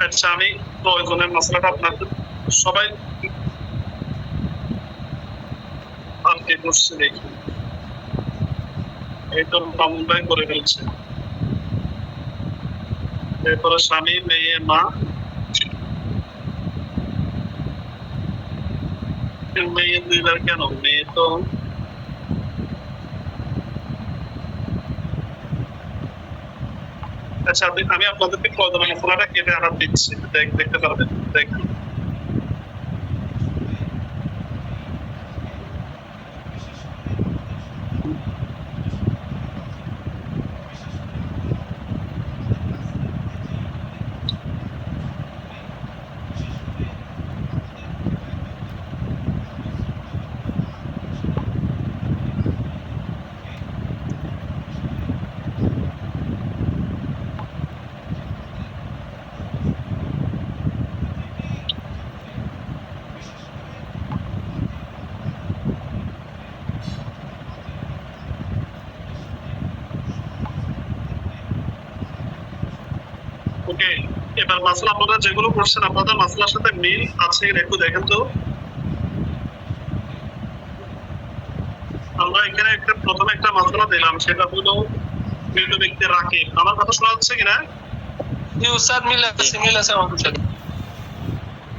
আচ্ছা আমি প্রয়োজনের মশলাটা আপনাদের সবাই আনতে বসছে দেখি। এই তো মামুন করে ফেলছে। এরপরে স্বামী, মেয়ে, মা। মেয়ে দুইবার কেন? মেয়ে তো আচ্ছা আমি আপনাদেরকে দেবেন মশলাটা কেটে আনার দিচ্ছি। দেখ- দেখতে পারবেন। দেখুন ওকে এবার মাসলা আপনারা যেগুলো করছেন আপনাদের মাসলার সাথে মিল আছে একটু দেখেন তো। আমরা এখানে একটা প্রথমে একটা মাসলা দিলাম সেটা হলো মৃত ব্যক্তি রাকিব। আমার কথা শোনা যাচ্ছে কিনা? জি উস্তাদ মিল আছে মিল আছে আমার সাথে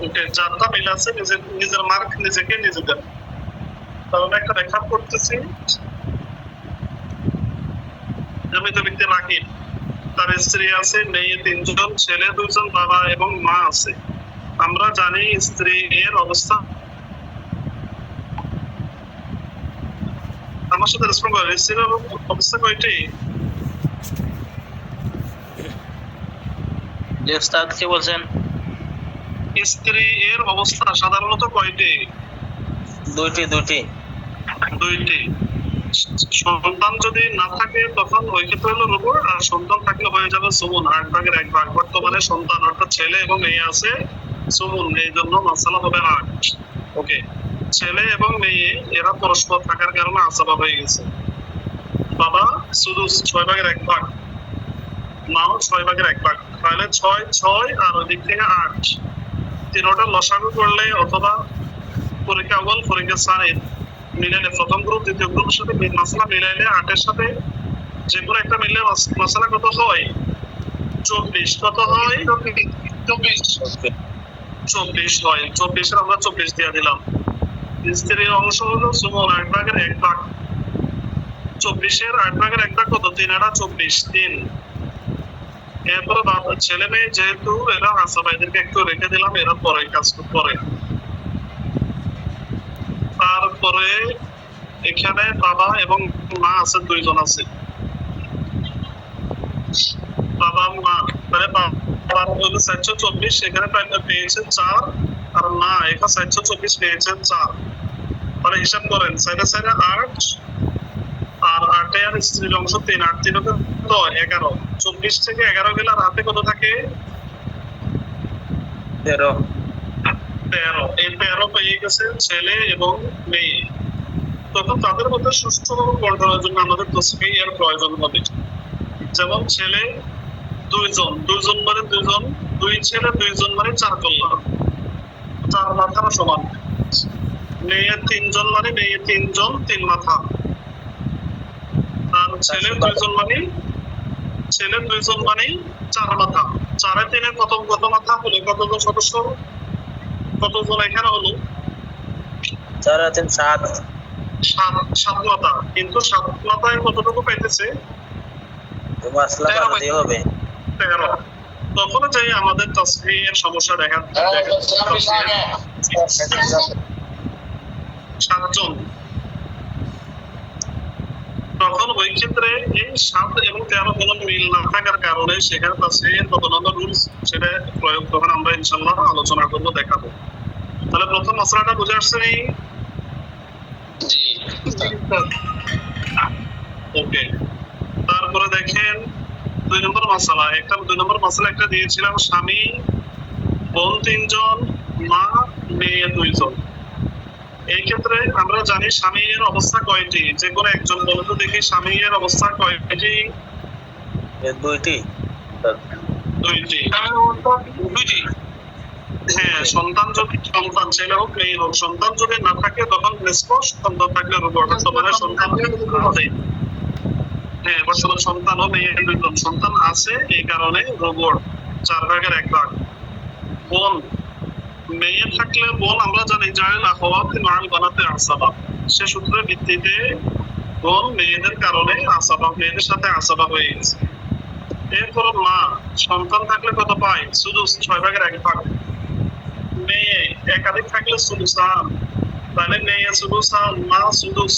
ওকে যারটা মিল আছে নিজের নিজের মার্ক নিজেকে নিজে দেন। তাহলে একটা ব্যাখ্যা করতেছি। মৃত ব্যক্তি রাকিব। তার স্ত্রী আছে মেয়ে তিনজন ছেলে দুজন বাবা এবং মা আছে। আমরা জানি স্ত্রী এর অবস্থা। আমার সাথে রেসপন্ড করে স্ত্রীর অবস্থা কয়টি? কি বলছেন? স্ত্রী এর অবস্থা সাধারণত কয়টি? দুইটি দুইটি। দুইটি। সন্তান যদি না থাকে, তখন ওই ক্ষেত্রে হলো রুবুর আর সন্তান থাকলে হয়ে যাবে সুমন আট ভাগের এক ভাগ। বর্তমানে সন্তান অর্থাৎ ছেলে এবং মেয়ে আছে সুমন, এই জন্য মাসালা হবে আট ওকে, ছেলে এবং মেয়ে, এরা পরস্পর থাকার কারণে আসাবা হয়ে গেছে। বাবা শুধু ছয় ভাগের এক ভাগ, মাও ছয় ভাগের এক ভাগ। তাহলে ছয় ছয়, আর ওই দিক থেকে আট। তিনোটা লসাগু করলে অথবা পরীক্ষা বল পরীক্ষা সাইন। মিলাইলে প্রথম গ্রুপ দ্বিতীয় গ্রুপের সাথে মি- মশলা মিলাইলে আটের সাথে যে কোনো একটা মিললে মশলা কত হয়? চব্বিশ। কত হয়? চব্বিশ। চব্বিশ হয়। চব্বিশের আমরা চব্বিশ দিয়ে দিলাম। স্ত্রীর অংশ হলো সুমন আট ভাগের এক ভাগ। চব্বিশের আট ভাগের এক ভাগ কত? তিন আটা চব্বিশ তিন। এরপরে ছেলে মেয়ে যেহেতু এরা হাসাবা এদেরকে একটু রেখে দিলাম এরা পরে কাজ করে তারপরে এখানে বাবা এবং মা আছে, দুইজন আছে। বাবা, মা মানে বাবার হলো চারশো চব্বিশ, এখানে পেয়েছেন চার, আর মা এখানে চারশো চব্বিশ পেয়েছেন চার। মানে হিসাব করেন, সাইডে সাইডে আট, আর আটে আর স্ত্রীর অংশ তিন, আট তিন তো এগারো। চব্বিশ থেকে এগারো গেলে আর হাতে কত থাকে? তেরো। তেরো এই তেরো পেয়ে গেছে ছেলে এবং মেয়ে। তখন তাদের মধ্যে সুষ্ঠুভাবে বন্টনের জন্য আমাদের তসবি এর প্রয়োজন হবে। যেমন ছেলে দুইজন দুইজন মানে দুইজন দুই ছেলে দুইজন মানে চার কল্যাণ চার মাথার সমান। মেয়ে তিনজন মানে মেয়ে তিনজন তিন মাথা। আর ছেলে দুইজন মানে ছেলে দুইজন মানে চার মাথা। চারে তিনে কত কত মাথা হলে কতজন সদস্য? কতজন এখানে হলো? চার আছেন সাত। সাত সাত মাথা কিন্তু সাত মাথায় কতটুকু পাইতেছে হবে। তেরো। তখন যাই আমাদের তসবির সমস্যা দেখা সাতজন। তখন ওই ক্ষেত্রে এই সাত এবং তেরো কোনো মিল না থাকার কারণে সেখানে কত নম্বর রুলস সেটা প্রয়োগ তখন আমরা ইনশাল্লাহ আলোচনা করব দেখাবো। তাহলে প্রথম মশলাটা বুঝে আসছে নি? ওকে। তারপরে দেখেন দুই নম্বর মশলা। একটা দুই নম্বর মশলা একটা দিয়েছিলাম স্বামী বোন তিনজন মা মেয়ে দুইজন। এই ক্ষেত্রে আমরা জানি স্বামীর অবস্থা কয়টি? যে কোনো একজন বলতো দেখি স্বামীর অবস্থা কয়টি? দুইটি। দুইটি। দুইটি। হ্যাঁ সন্তান যদি সন্তান ছেলে হোক মেয়ে হোক সন্তান যদি না থাকে তখন নিষ্পষ সন্তান থাকলে বর্তমানে সন্তান আছে। হ্যাঁ বর্তমানে সন্তান ও মেয়ে দুইজন। সন্তান আছে এই কারণে রুবর চার ভাগের এক ভাগ। বোন মেয়ে থাকলে বোন আমরা জানি যায় না হওয়া মাল বানাতে আসাবা। সে সূত্রের ভিত্তিতে বোন মেয়েদের কারণে আসাবা, মেয়েদের সাথে আসাবা হয়ে গেছে। এরপর মা, সন্তান থাকলে কত পায়? শুধু ছয় ভাগের এক ভাগ মেয়ে, একাধিক থাকলে সুলুসান তাহলে মেয়ে সুলুসান মা সুলুস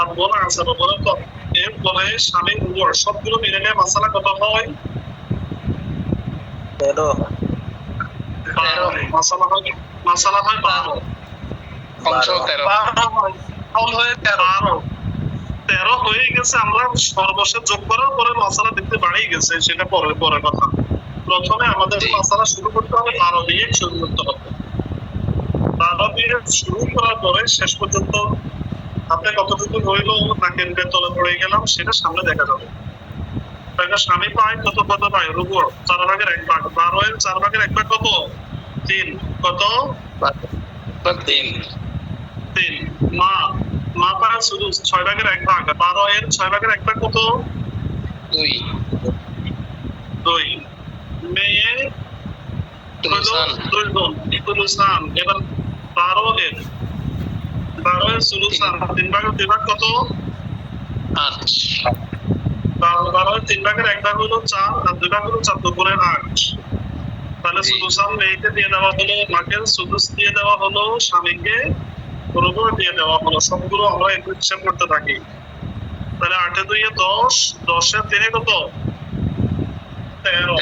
আর বোন আছে বলে তো এরপরে স্বামী উপর সবগুলো মিলে নিয়ে মাসালা কত হয়? তেরো। বারো হয় হয় বারো। অংশ। তেরো। হয়ে তেরো। বারো তেরো হয়ে গেছে আমরা সর্বশেষ যোগ করার পরে মশলা দেখতে বাড়িয়ে গেছে সেটা পরে পরে কথা। প্রথমে আমাদের। মশলা শুরু করতে হবে বারো দিয়ে শুরু করতে হবে। বারো দিয়ে শুরু করার পরে শেষ পর্যন্ত হাতে কতটুকু রইল নাকি তলে পড়ে গেলাম সেটা সামনে দেখা যাবে। তাহলে স্বামী পায় কত কত পায়? রুবর চার ভাগের এক ভাগ। বারো এর চার ভাগের এক ভাগ কত? তিন। কত? তিন। তিন। মা মা পায় শুধু ছয় ভাগের এক ভাগ। বারো এর ছয় ভাগের এক ভাগ কত? দুই। দুই। মেয়ে তুলসান। এবার বারো এর বারো এর সুলুসান তিন ভাগের দুই ভাগ কত? আট বারো বারো তিন ভাগের এক ভাগ হলো চার আর দুই ভাগ হলো চার দুপুরে আট। তাহলে জি। সুলুসান মেয়েকে দিয়ে দেওয়া হলো মাকে সুলুস দিয়ে দেওয়া হলো স্বামীকে রুবর দিয়ে দেওয়া হলো। সবগুলো আমরা একটু হিসাব করতে থাকি। তাহলে আটে দুইয়ে দশ দশের তিনে কত? তেরো।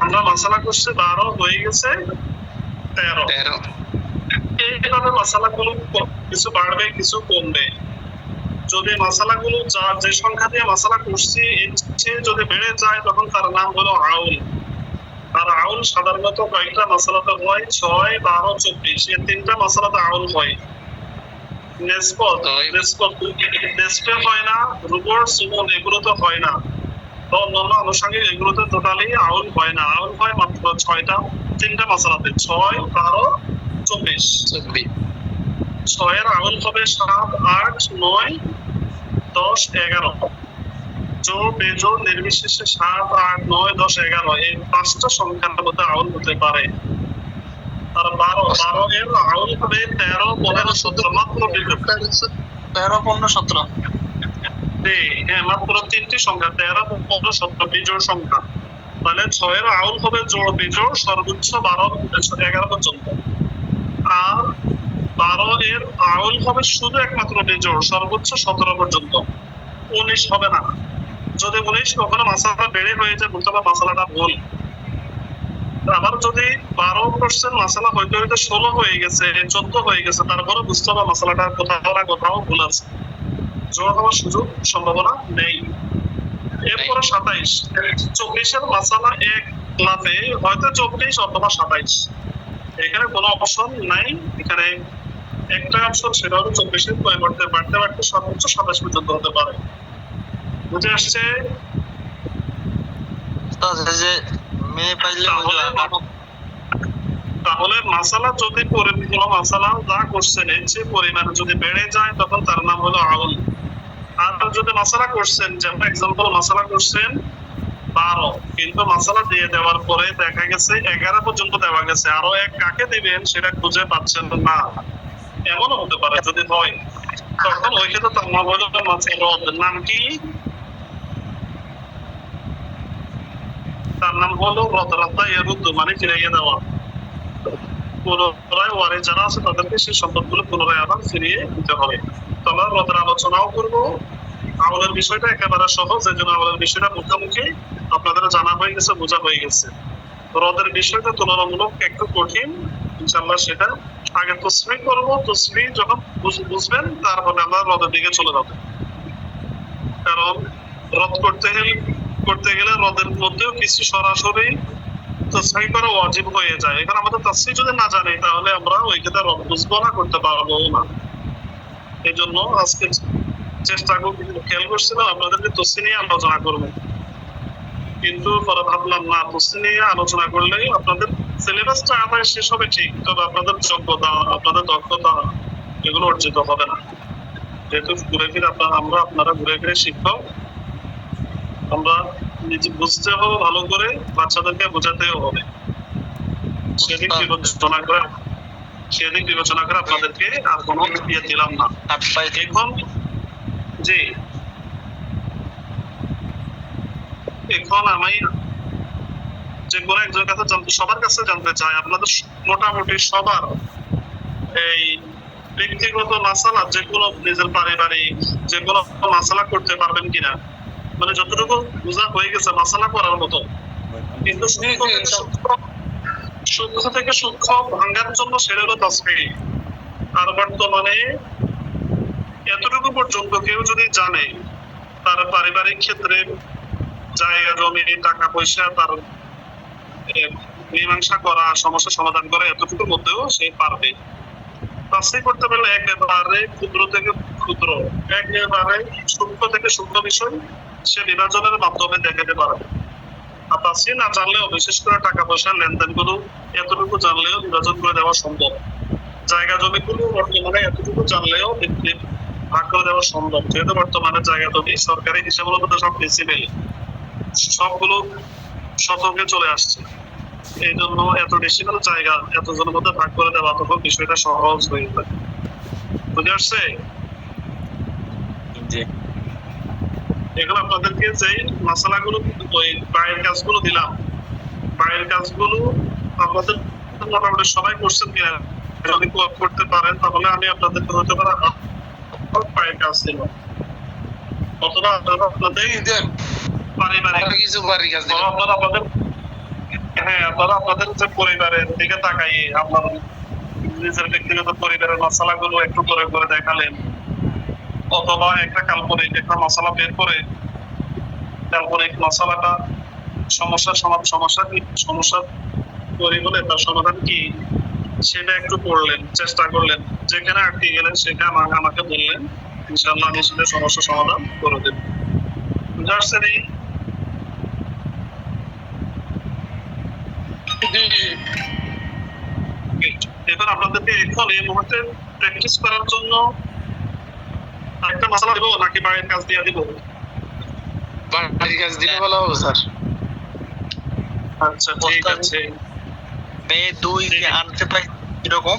আমরা মশলা করছি বারো হয়ে গেছে তেরো। তেরো। এইভাবে মশলাগুলো ক- কিছু বাড়বে কিছু কমবে। যদি মশলাগুলো যা সংখ্যা দিয়ে মশলা করছি এর চেয়ে যদি বেড়ে যায় তখন তার নাম হলো আউল। আর আউল সাধারণত কয়েকটা মশলাতে হয়? ছয় বারো চব্বিশ। এই তিনটা মশলাতে আউল হয়। নেসপত হয়। নেসপত নেসপে হয় না রুবর সুমন এগুলো তো হয় না। তো অন্যান্য আনুষঙ্গিক এগুলোতে টোটালি আউল হয় না। আউল হয় মাত্র ছয়টা তিনটা ছয় বারো চব্বিশ। চব্বিশ। ছয়ের আউল হবে সাত আট নয় দশ এগারো। জো বেজো নির্বিশেষে সাত আট নয় দশ এগারো। এই পাঁচটা সংখ্যার মধ্যে আউল হতে পারে। আর বারো বারো এর আউল হবে তেরো পনেরো সতেরো। মাত্র তেরো পনেরো সতেরো। হ্যাঁ মাত্র তিনটি সংখ্যা। তেরো পনেরো সতেরো বিজোড় সংখ্যা। তাহলে ছয়ের আউল হবে জোড় বিজোড় সর্বোচ্চ বারো এগারো পর্যন্ত। আর বারো এর আউল হবে শুধু একমাত্র বিজোড় সর্বোচ্চ সতেরো পর্যন্ত। উনিশ হবে না। যদি উনিশ কখনো মাসালা বেড়ে হয়ে যায় বলতে হবে মাসালাটা ভুল। আবার যদি বারো পার্সেন্ট মশলা হইতে হইতে ষোলো হয়ে গেছে, চোদ্দ হয়ে গেছে তারপরে বুঝতে হবে মশলাটার কোথাও না কোথাও ভুল আছে। জোর হওয়ার সুযোগ, সম্ভাবনা নেই। এরপরে সাতাইশ। চব্বিশের মাসালা এক লাফে, হয়তো চব্বিশ অথবা সাতাইশ। এখানে কোনো অপশন নাই। এখানে একটা অপশন সেটা হলো চব্বিশের পরিবর্তে বাড়তে বাড়তে সর্বোচ্চ সাতাশ পর্যন্ত হতে পারে। বুঝে আসছে? তাহলে মাসালা যদি কোনো মাসালা যা করছেন এর চেয়ে পরিমাণ যদি বেড়ে যায় তখন তার নাম হলো আউল। আর যদি মাসালা করছেন যেমন এক্সাম্পল মাসালা করছেন বারো। কিন্তু মাসালা দিয়ে দেওয়ার পরে দেখা গেছে এগারো পর্যন্ত দেওয়া গেছে। আরও এক কাকে দিবেন সেটা খুঁজে পাচ্ছেন না। এমনও হতে পারে, যদি হয়, তখন ওই ক্ষেত্রে তার নাম হলো মাসালা নাম কি? তার নাম হলো ইয়ারুদ্দু মানে ফিরাইয়া দেওয়া। পুনরায় ওয়ারে যারা আছে, তাদেরকে সেই পুনরায় আবার ফিরিয়ে দিতে হবে। তো আমরা রদের আলোচনাও করব। বিষয়টা একেবারে সহজ, এই জন্য বিষয়টা মুখোমুখি আপনাদের জানা হয়ে গেছে বোঝা হয়ে গেছে। রদের বিষয়টা তুলনামূলক একটু কঠিন ইনশাল্লাহ সেটা আগে তসবি করব তসবি যখন বুঝ- বুঝবেন, তারপরে আমরা রদের দিকে চলে যাব। কারণ রদ করতে গেলে করতে গেলে রদের মধ্যেও কিছু সরাসরি তসবি করা ওয়াজিব হয়ে যায়। এখানে আমাদের তসবি যদি না জানি, তাহলে আমরা ওই ক্ষেত্রে রদ বুঝব না, করতে পারব না। এই জন্য আজকে চেষ্টা খেয়াল করছিলাম আপনাদেরকে তসবি নিয়ে আলোচনা করব। কিন্তু পরে ভাবলাম, না প্রশ্ন নিয়ে আলোচনা করলেই আপনাদের সিলেবাসটা আবার শেষ হবে ঠিক তবে আপনাদের যোগ্যতা আপনাদের দক্ষতা এগুলো অর্জিত হবে না। যেহেতু ঘুরে ফিরে আপনার আমরা আপনারা ঘুরে ফিরে শিক্ষক আমরা নিজে বুঝতে হবে ভালো করে বাচ্চাদেরকে বোঝাতেও হবে। সেদিক বিবেচনা করে সেদিক বিবেচনা করে আপনাদেরকে আর কোনো ইয়ে দিলাম না। এখন জি। এখন আমি যে কোনো একজনের কাছে জানতে সবার কাছে জানতে চাই আপনাদের মোটামুটি সবার এই ব্যক্তিগত মাসালা যে কোনো নিজের পারিবারিক যে কোনো মাসালা করতে পারবেন কিনা। মানে যতটুকু বোঝা হয়ে গেছে মাসালা করার মতো। কিন্তু সূক্ষ্ম থেকে সূক্ষ্ম ভাঙ্গার জন্য সেটা হলো আর বর্তমানে এতটুকু পর্যন্ত কেউ যদি জানে তার পারিবারিক ক্ষেত্রে জায়গা জমি টাকা পয়সা তার মীমাংসা করা সমস্যা সমাধান করা এতটুকুর মধ্যেও সে পারবে। করতে পারলে একেবারে ক্ষুদ্র থেকে ক্ষুদ্র, একেবারে সূক্ষ্ম থেকে সূক্ষ্ম বিষয় সে বিভাজনের মাধ্যমে দেখাতে আর না জানলেও, বিশেষ করে টাকা পয়সার লেনদেনগুলো এতটুকু জানলেও বিভাজন করে দেওয়া সম্ভব। জায়গা জমিগুলো বর্তমানে এতটুকু জানলেও ভাগ করে দেওয়া সম্ভব। যেহেতু বর্তমানে জায়গা জমি সরকারি হিসাব সব ডিসিবেল সবগুলো শতকে চলে আসছে। এই জন্য এত ডিসিবেল জায়গা এতজনের মধ্যে ভাগ করে দেওয়া তখন বিষয়টা সহজ হয়ে যায়। বুঝে আসছে? এখন আপনাদেরকে যে মশলাগুলো ওই বাইরের কাজগুলো দিলাম। বাইরের কাজগুলো আপনাদের মোটামুটি সবাই করছেন কিনা যদি কোয়াপ করতে পারেন তাহলে আমি আপনাদেরকে হতে পারে বাইরের কাজ দিল অথবা আপনাদের পারিবারিক কিছু বাড়ি কাজ আপনারা আপনাদের হ্যাঁ আপনারা আপনাদের যে পরিবারের দিকে তাকাই আপনার নিজের ব্যক্তিগত পরিবারের মশলাগুলো একটু করে করে দেখালেন অথবা একটা কাল্পনিক একটা মশলা বের করে কাল্পনিক মশলাটা সমস্যার সমাধান সমস্যা কি সমস্যা তৈরি হলে তার সমাধান কি? সেটা একটু করলেন চেষ্টা করলেন। যেখানে আটকে গেলেন সেখানে আমা- আমাকে বললেন ইনশাল্লাহ আমি সেটা সমস্যার সমাধান করে দেব। বুঝতে এখন আপনাদেরকে এখন এই মুহূর্তে প্র্যাকটিস করার জন্য একটা মশলা দিব নাকি বাড়ির কাজ দিয়ে দিব? বাড়ির কাজ দিলে ভালো হবে স্যার। আচ্ছা ঠিক আছে। দুই কে আনতে পাই কীরকম?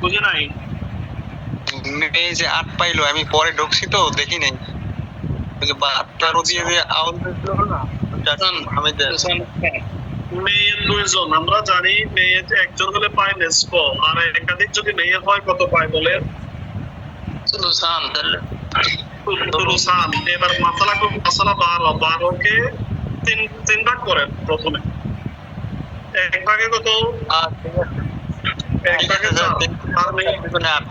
বুঝে নাই? মেয়ে যে আট পাইলো আমি পরে ঢুকছি তো দেখি নাই। বাচ্চারও দিয়ে যে আউল না? আমি দে- দুইজন আমরা জানি মেয়ে একজন হলে পায় নেসফ আর একাধিক যদি মেয়ে হয় কত পায় বলে? এবার মাসালা মাসালা বারো বারোকে তিন তিন ভাগ করেন প্রথমে। এক ভাগে কত? এক ভাগে আর মেয়ে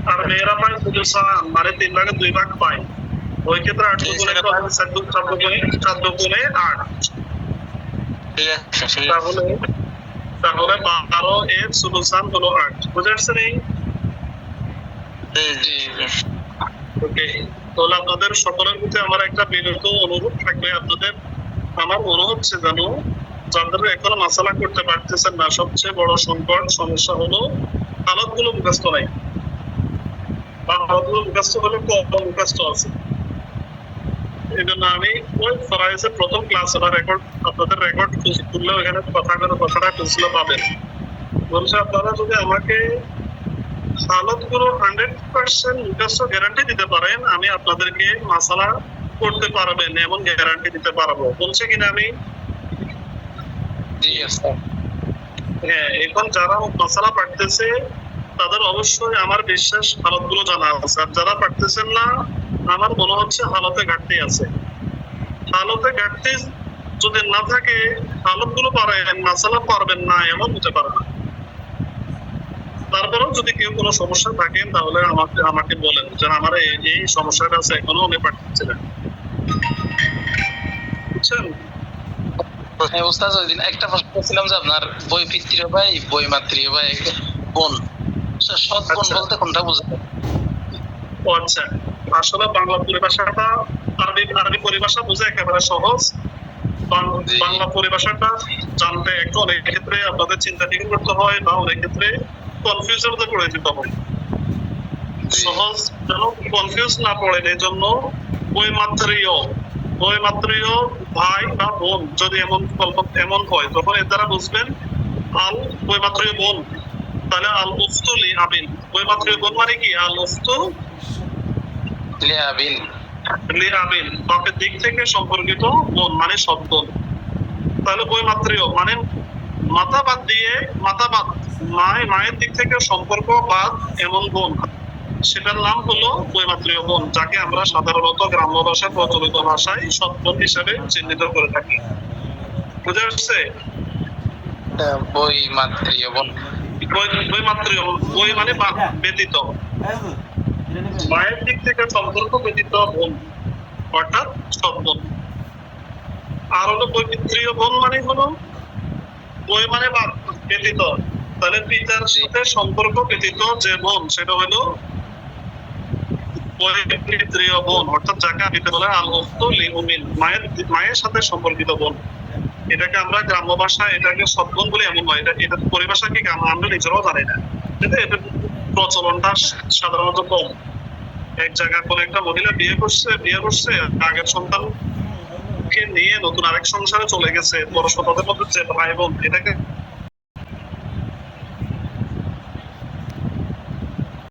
আর মেয়েরা পায় শুধু মানে তিন ভাগে দুই ভাগ পায়। ওই ক্ষেত্রে আট দুগুণে চার দুগুণে আট। তাহলে তাহলে বারো এর সুলুসান হলো আট। বুঝে পারছেন এই। ওকে তাহলে আপনাদের সকলের প্রতি আমার একটা বিরত অনুরোধ থাকবে আপনাদের আমার মনে হচ্ছে যেন যাদের এখনও মাসালা করতে পারতেছেন না সবচেয়ে বড় সংকট সমস্যা হলো হালতগুলো মুখস্থ নাই। বা হালতগুলো মুখস্থ হলে কম মুখস্থ আছে। এই জন্য আমি ওই ফরাইজের প্রথম ক্লাস ওটা রেকর্ড আপনাদের রেকর্ড খুললে ওখানে কথা করে কথাটা খুঁজলে পাবেন বলছে আপনারা যদি আমাকে হালতগুলো হান্ড্রেড পার্সেন্ট মুখস্থ গ্যারান্টি দিতে পারেন আমি আপনাদেরকে মাসালা করতে পারবেন এমন গ্যারান্টি দিতে পারব। বলছে কিনা আমি? জি হ্যাঁ এখন যারা মাসালা পাঠতেছে তাদের অবশ্যই আমার বিশ্বাস হালতগুলো জানা আছে। আর যারা পাঠতেছেন না আমার মনে হচ্ছে হালতে ঘাটতি আছে। হালতে ঘাটতি যদি না থাকে হালতগুলো পারেন মাসালা পারবেন না এমন হতে পারে না। তারপরেও যদি কেউ কোনো সমস্যা থাকে তাহলে আমাকে আমাকে বলেন যে আমার এই সমস্যাটা আছে এখনও উনি পাঠাচ্ছে না বুঝছেন? হ্যাঁ ওস্তাদ একটা প্রশ্ন করছিলাম যে আপনার বই পিতৃ ভাই বই মাতৃ ভাই বোন। সৎ বোন। বলতে কোনটা বোঝায় ও আচ্ছা। আসলে বাংলা পরিভাষাটা আরবি আরবি পরিভাষা বুঝে একেবারে সহজ। বাংলা পরিভাষাটা জানতে একটু অনেক ক্ষেত্রে আপনাদের চিন্তা ঠিক করতে হয় বা অনেক ক্ষেত্রে কনফিউজের মধ্যে পড়ে যেতে হয়। সহজ যেন কনফিউজ না পড়েন এই জন্য বইমাত্রীয় বইমাত্রীয় ভাই বা বোন যদি এমন এমন হয় তখন এর দ্বারা বুঝবেন আল বইমাত্রীয় বোন। তাহলে আল উফতু লি আবিন বইমাত্রীয় বোন মানে কি? আল উফতু লিয়াবিন। লি আবিন বাপের দিক থেকে সম্পর্কিত বোন মানে বোন তাহলে বইমাত্রীয় মানে মাথা বাদ দিয়ে মাথা বাদ মায় মায়ের দিক থেকে সম্পর্ক বাদ এমন বোন। সেটার নাম হলো বইমাত্রীয় বোন যাকে আমরা সাধারণত গ্রাম্য ভাষায় প্রচলিত ভাষায় সৎ বোন হিসেবে চিহ্নিত করে থাকি। বুঝা যাচ্ছে বই মাতৃয় বোন। বইমাত্রীয় বই মানে ব্যতীত। মায়ের দিক থেকে সম্পর্ক ব্যতীত বোন অর্থাৎ সৎ বোন আর হলো বৈমিত্রীয় বোন মানে হলো বই মানে ব্যতীত। তাহলে পিতার সাথে সম্পর্ক ব্যতীত যে বোন সেটা হলো বৈমিত্রীয় অর্থাৎ যাকে বলে আল উক্ত লিউমিন মায়ের মায়ের সাথে সম্পর্কিত বোন। এটাকে আমরা গ্রাম্য ভাষায় এটাকে বোন বলে এমন নয়। এটা এটা পরিভাষা কি আমরা নিজেরাও জানি না। কিন্তু এটা প্রচলনটা সাধারণত কম। এক জায়গায় কোন একটা মহিলা বিয়ে করছে বিয়ে করছে, আগের সন্তান কে নিয়ে নতুন আরেক সংসারে চলে গেছে পরস্পর তাদের মধ্যে যে ভাই বোন, এটাকে